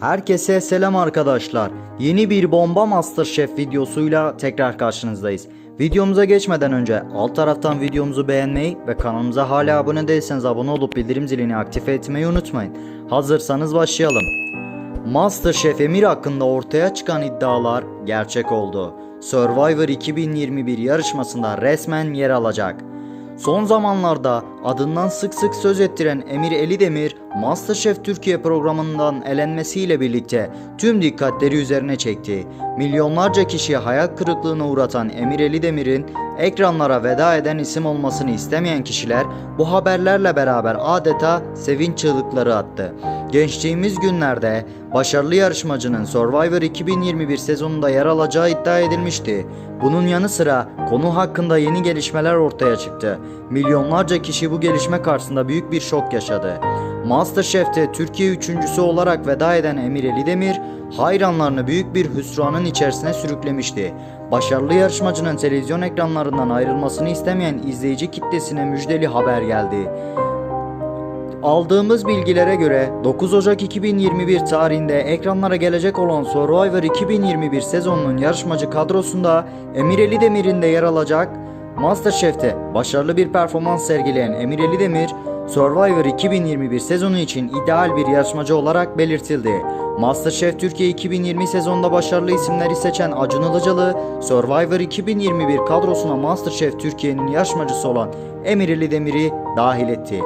Herkese selam arkadaşlar. Yeni bir Bomba Masterchef videosuyla tekrar karşınızdayız. Videomuza geçmeden önce alt taraftan videomuzu beğenmeyi ve kanalımıza hala abone değilseniz abone olup bildirim zilini aktif etmeyi unutmayın. Hazırsanız başlayalım. Masterchef Emir hakkında ortaya çıkan iddialar gerçek oldu. Survivor 2021 yarışmasında resmen yer alacak. Son zamanlarda adından sık sık söz ettiren Emir Elidemir, MasterChef Türkiye programından elenmesiyle birlikte tüm dikkatleri üzerine çekti. Milyonlarca kişiyi hayal kırıklığına uğratan Emir Elidemir'in ekranlara veda eden isim olmasını istemeyen kişiler bu haberlerle beraber adeta sevinç çığlıkları attı. Geçtiğimiz günlerde başarılı yarışmacının Survivor 2021 sezonunda yer alacağı iddia edilmişti. Bunun yanı sıra konu hakkında yeni gelişmeler ortaya çıktı. Milyonlarca kişi bu gelişme karşısında büyük bir şok yaşadı. Masterchef'te Türkiye üçüncüsü olarak veda eden Emir Elidemir, hayranlarını büyük bir hüsranın içerisine sürüklemişti. Başarılı yarışmacının televizyon ekranlarından ayrılmasını istemeyen izleyici kitlesine müjdeli haber geldi. Aldığımız bilgilere göre 9 Ocak 2021 tarihinde ekranlara gelecek olan Survivor 2021 sezonunun yarışmacı kadrosunda Emir Elidemir'in de yer alacak. Masterchef'te başarılı bir performans sergileyen Emir Elidemir, Survivor 2021 sezonu için ideal bir yarışmacı olarak belirtildi. Masterchef Türkiye 2020 sezonunda başarılı isimleri seçen Acun Ilıcalı, Survivor 2021 kadrosuna Masterchef Türkiye'nin yarışmacısı olan Emir Elidemir'i dahil etti.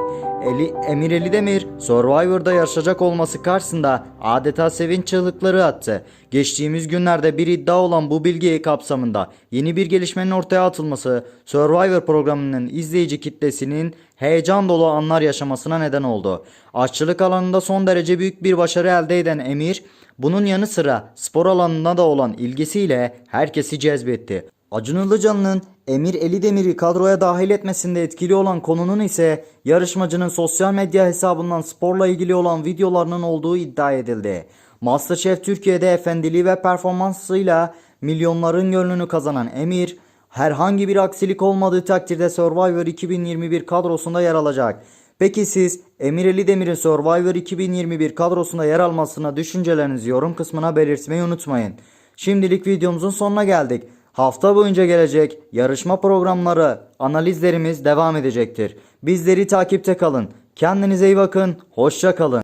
Eli, Emir Elidemir Survivor'da yarışacak olması karşısında adeta sevinç çığlıkları attı. Geçtiğimiz günlerde bir iddia olan bu bilgi kapsamında yeni bir gelişmenin ortaya atılması Survivor programının izleyici kitlesinin heyecan dolu anlar yaşamasına neden oldu. Aşçılık alanında son derece büyük bir başarı elde eden Emir bunun yanı sıra spor alanına da olan ilgisiyle herkesi cezbetti. Acun Ilıcalı'nın Emir Elidemir'i kadroya dahil etmesinde etkili olan konunun ise yarışmacının sosyal medya hesabından sporla ilgili olan videolarının olduğu iddia edildi. Masterchef Türkiye'de efendiliği ve performansıyla milyonların gönlünü kazanan Emir, herhangi bir aksilik olmadığı takdirde Survivor 2021 kadrosunda yer alacak. Peki siz Emir Elidemir'in Survivor 2021 kadrosunda yer almasına düşüncelerinizi yorum kısmına belirtmeyi unutmayın. Şimdilik videomuzun sonuna geldik. Hafta boyunca gelecek yarışma programları, analizlerimiz devam edecektir. Bizleri takipte kalın. Kendinize iyi bakın. Hoşça kalın.